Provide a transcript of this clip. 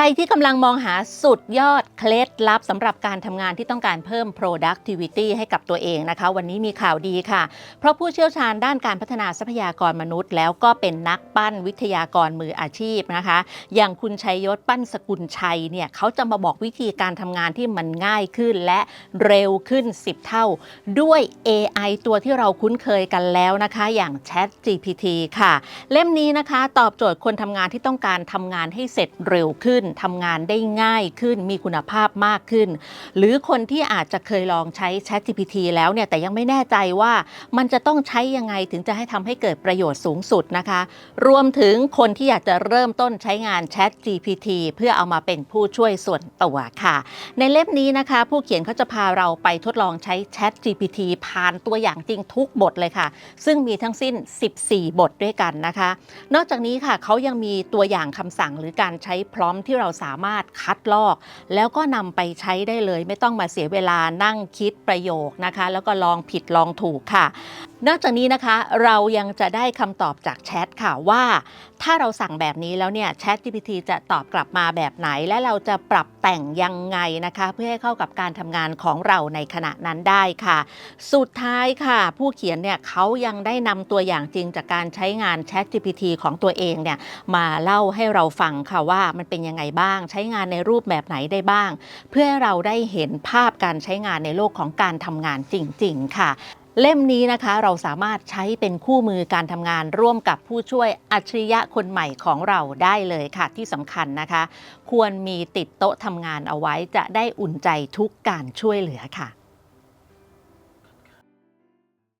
รที่กำลังมองหาสุดยอดเคล็ดลับสำหรับการทำงานที่ต้องการเพิ่ม productivity ให้กับตัวเองนะคะ วันนี้มีข่าวดีค่ะ เพราะผู้เชี่ยวชาญด้านการพัฒนาทรัพยากรมนุษย์ แล้วก็เป็นนักปั้นวิทยากรมืออาชีพนะคะ อย่างคุณชัยยศปั้นสกุลชัยเนี่ยเขาจะมาบอกวิธีการทำงานที่มันง่ายขึ้นและเร็วขึ้น 10 เท่า ด้วย AI ตัวที่เราคุ้นเคยกันแล้วนะคะ อย่าง Chat GPT ค่ะ เล่มนี้นะคะ ตอบโจทย์คนทำงานที่ต้องการทำงานให้เสร็จเร็วขึ้นทำงานได้ง่ายขึ้น มีคุณภาพมากขึ้น หรือคนที่อาจจะเคยลองใช้ Chat GPT แล้วเนี่ย แต่ยังไม่แน่ใจว่ามันจะต้องใช้ยังไงถึงจะให้ทำให้เกิดประโยชน์สูงสุดนะคะ รวมถึงคนที่อยากจะเริ่มต้นใช้งาน Chat GPT เพื่อเอามาเป็นผู้ช่วยส่วนตัวค่ะ ในเล่มนี้นะคะ ผู้เขียนเขาจะพาเราไปทดลองใช้ Chat GPT ผ่านตัวอย่างจริงทุกบทเลยค่ะ ซึ่งมีทั้งสิ้น 14 บทด้วยกันนะคะ นอกจากนี้ค่ะเขายังมีตัวอย่างคำสั่งหรือการใช้พร้อมที่เราสามารถคัดลอก แล้วก็นำไปใช้ได้เลย ไม่ต้องมาเสียเวลานั่งคิดประโยคนะคะ แล้วก็ลองผิดลองถูกค่ะนอกจากนี้นะคะเรายังจะได้คำตอบจากแชทค่ะว่า ถ้าเราสั่งแบบนี้แล้วเนี่ย Chat GPT จะตอบกลับมาแบบไหน และเราจะปรับแต่งยังไงนะคะ เพื่อให้เข้ากับการทำงานของเราในขณะนั้นได้ค่ะ สุดท้ายค่ะ ผู้เขียนเนี่ยเขายังได้นำตัวอย่างจริงจากการใช้งาน Chat GPT ของตัวเองเนี่ยมาเล่าให้เราฟังค่ะว่ามันเป็นยังไงบ้าง ใช้งานในรูปแบบไหนได้บ้าง เพื่อเราได้เห็นภาพการใช้งานในโลกของการทำงานจริง ๆ ค่ะเล่มนี้นะคะเราสามารถใช้เป็นคู่มือการทำงานร่วมกับผู้ช่วยอัจฉริยะคนใหม่ของเราได้เลยค่ะที่สำคัญนะคะ ควรมีติดโต๊ะทำงานเอาไว้จะได้อุ่นใจทุกการช่วยเหลือค่ะ